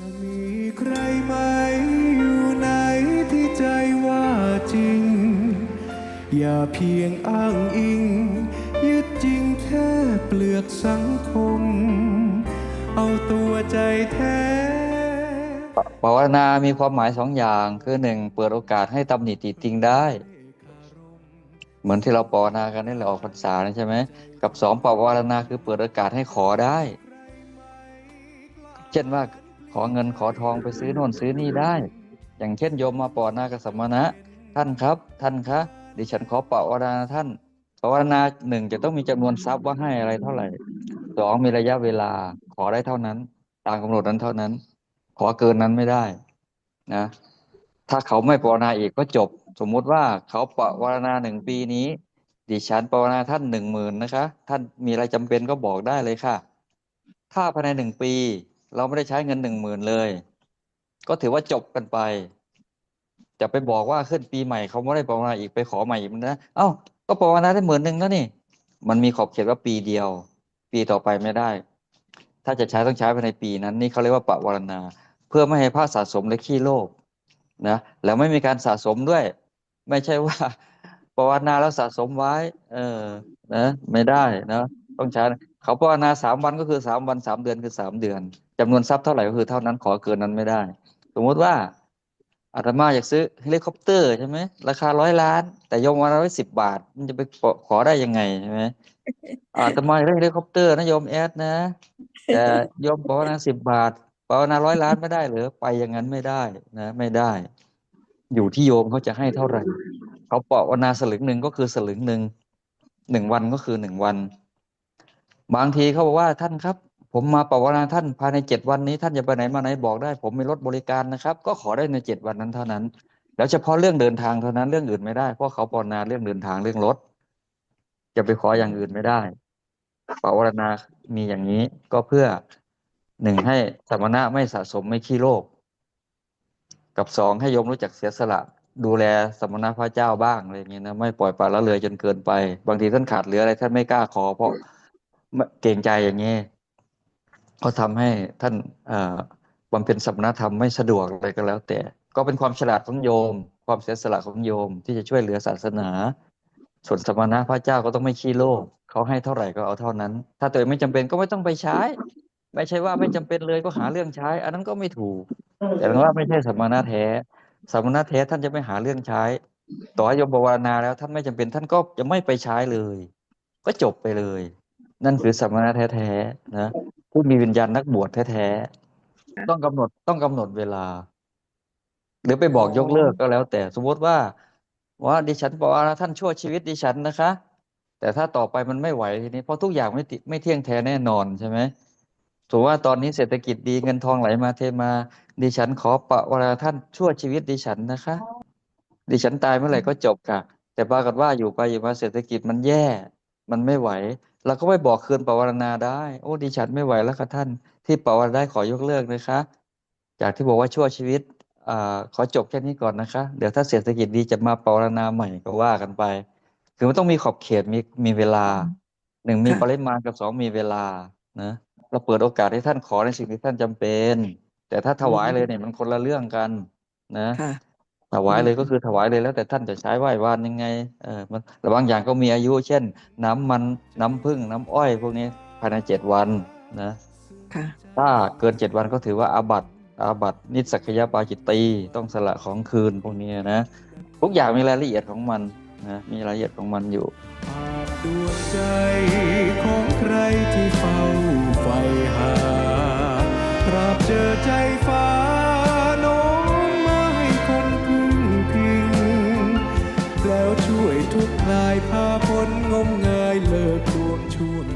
จะมีใครไหมอยู่ไหนที่ใจว่าจริง อย่าเพียงอ้างอิง ยึดจริงแค่เปลือกสังคม เอาตัวใจแท้ภาวนามีความหมายสองอย่าง คือหนึ่งเปิดโอกาสให้ตำหนิติติงได้ เหมือนที่เราภาวนากันนี่แหละออกพรรษานะใช่ไหมกับสองภาวนาคือเปิดโอกาสให้ขอได้ เช่นว่า อเงินขอทองไปซื้อโน่นซื้อนี่ได้ อย่างเช่นโยมมาภาวนากับสมณะ ท่านครับ ท่านคะดิฉันขอภาวนาท่านภาวนาหนึ่งจะต้องมีจำนวนทรัพย์ว่าให้อะไรเท่าไหร่สองมีระยะเวลาขอได้เท่านั้น ตามกำหนดนั้นเท่านั้น ขอเกินนั้นไม่ได้นะ ถ้าเขาไม่ภาวนาอีกก็จบ สมมุติว่าเขาภาวนาหนึ่งปีนี้ ดิฉันภาวนาท่านหนึ่งหมื่นนะคะ ท่านมีอะไรจำเป็นก็บอกได้เลยค่ะ ถ้าภายในหนึ่งปี เราไม่ได้ใช้เงินหนึ่งหมื่นเลย ก็ถือว่าจบกันไปจะไปบอกว่าขึ้นปีใหม่เขาไม่ได้ภาวนาอีกไปขอใหม่อีกนะเอ้าก็ภาวนาได้หมื่นหนึ่งแล้วนี่ มันมีขอบเขตว่าปีเดียว ปีต่อไปไม่ได้ ถ้าจะใช้ต้องใช้ภายในปีนั้น นี่เขาเรียกว่าปวารณา เพื่อไม่ให้พระสะสมและขี้โลภนะ แล้วไม่มีการสะสมด้วย ไม่ใช่ว่าภาวนาแล้วสะสมไว้ เออ นะ ไม่ได้นะ ต้องใช้เขาภาวนาสามวันก็คือสามวันสามเดือนคือสามเดือน จำนวนทรัพย์เท่าไหร่ก็คือเท่านั้นขอเกินนั้นไม่ได้ สมมุติว่าอาตมาอยากซื้อเฮลิคอปเตอร์ใช่ไหมราคาร้อยล้าน แต่โยมวันละร้อยสิบบาท มันจะไปขอได้ยังไงใช่ไหมอาตมาอยากได้เฮลิคอปเตอร์นะโยมแอดนะแต่โยมภาวนาสิบบาทภาวนาร้อยล้านไม่ได้เหรือไปอย่างนั้นไม่ได้นะ ไม่ได้ อยู่ที่โยมเขาจะให้เท่าไหร่เขาภาวนาสลึงหนึ่งก็คือสลึงหนึ่งหนึ่งวันก็คือหนึ่งวัน บางทีเขาบอกว่าท่านครับ ผมมาภาวนาท่านภายในเจ็ดวันนี้ท่านจะไปไหนมาไหนบอกได้ ผมมีรถบริการนะครับ ก็ขอได้ในเจ็ดวันนั้นเท่านั้น แล้วเฉพาะเรื่องเดินทางเท่านั้นเรื่องอื่นไม่ได้เพราะเขาภาวนาเรื่องเดินทางเรื่องรถจะไปขออย่างอื่นไม่ได้ภาวนามีอย่างนี้ก็เพื่อหนึ่งให้สมณะไม่สะสมไม่ขี้โลภกับสองให้โยมรู้จักเสียสละ ดูแลสมณะพระเจ้าบ้างอะไรอย่างเงี้ยนะไม่ปล่อยปละละเลยจนเกินไป บางทีท่านขาดเหลืออะไรท่านไม่กล้าขอเพราะเกรงใจอย่างเงี้ นี้ก็ทำให้ท่านบำเพ็ญสัมณธรรมไม่สะดวกอะไรก็แล้ว แต่ก็เป็นความฉลาดของโยม ความเสียสละของโยมที่จะช่วยเหลือศาสนา ส่วนสมณะพระเจ้าก็ต้องไม่ขี้โลภเขาให้เท่าไหร่ก็เอาเท่านั้น ถ้าตัวเองไม่จำเป็นก็ไม่ต้องไปใช้ ไม่ใช่ว่าไม่จำเป็นเลยก็หาเรื่องใช้ อันนั้นก็ไม่ถูก แต่ว่าไม่ใช่สมณะแท้สมณะแท้ท่านจะไม่หาเรื่องใช้ ต่อให้โยมภาวนาแล้วท่านไม่จำเป็นท่านก็จะไม่ไปใช้เลย ก็จบไปเลย นั่นคือสมณะแท้ๆนะ ผู้มีวิญญาณนักบวชแท้ๆต้องกำหนดต้องกำหนดเวลา หรือไปบอกยกเลิกก็แล้ว แต่สมมติว่าว่าดิฉันบอกว่าท่านชั่วชีวิตดิฉันนะคะ แต่ถ้าต่อไปมันไม่ไหวทีนี้เพราะทุกอย่างไม่ติไม่เที่ยงแท้แน่นอนใช่ไหมถือว่าตอนนี้เศรษฐกิจดีเงินทองไหลมาเทมา ดิฉันขอปะวราท่านชั่วชีวิตดิฉันนะคะ ดิฉันตายเมื่อไหร่ก็จบค่ะ แต่ปรากฏว่าอยู่ไปอยู่มาเศรษฐกิจมันแย่ มันไม่ไหว เราก็ไม่บอกคืนปวารณาได้ โอ้ดิฉันไม่ไหวแล้วค่ะท่าน ที่ปวารณาได้ขอยกเลิกนะคะ จากที่บอกว่าชั่วชีวิตอขอจบแค่นี้ก่อนนะคะ เดี๋ยวถ้าเศรษฐกิจดีจะมาปวารณาใหม่ก็ว่ากันไป คือมันต้องมีขอบเขตมีมีเวลาหนึ่งมีปริมาณกับสองมีเวลานะเราเปิดโอกาสให้ท่านขอในสิ่งที่ท่านจำเป็น แต่ถ้าถวายเลยเนี่ยมันคนละเรื่องกันนะ ถวายอืมเลยก็คือถวายเลยแล้วแต่ท่านจะใช้ไหว้วานยังไงเออมันแต่บางอย่างก็มีอายุ เช่น น้ำมันน้ำผึ้งน้ำอ้อย พวกนี้ภายในเจ็ดวันนะค่ะถ้าเกินเจ็ดวันก็ถือว่าอาบัติอาบัตินิสสักยปาจิตตีต้องสละของคืนพวกนี้นะทุกอย่างมีรายละเอียดของมันนะมีรายละเอียดของมันอยู่ภาพดวงใจของใครที่เฝ้าไฟหาตราบเจอใจฟ้า ทุกคลายพาพ้นงมงายเลิกดวงชวน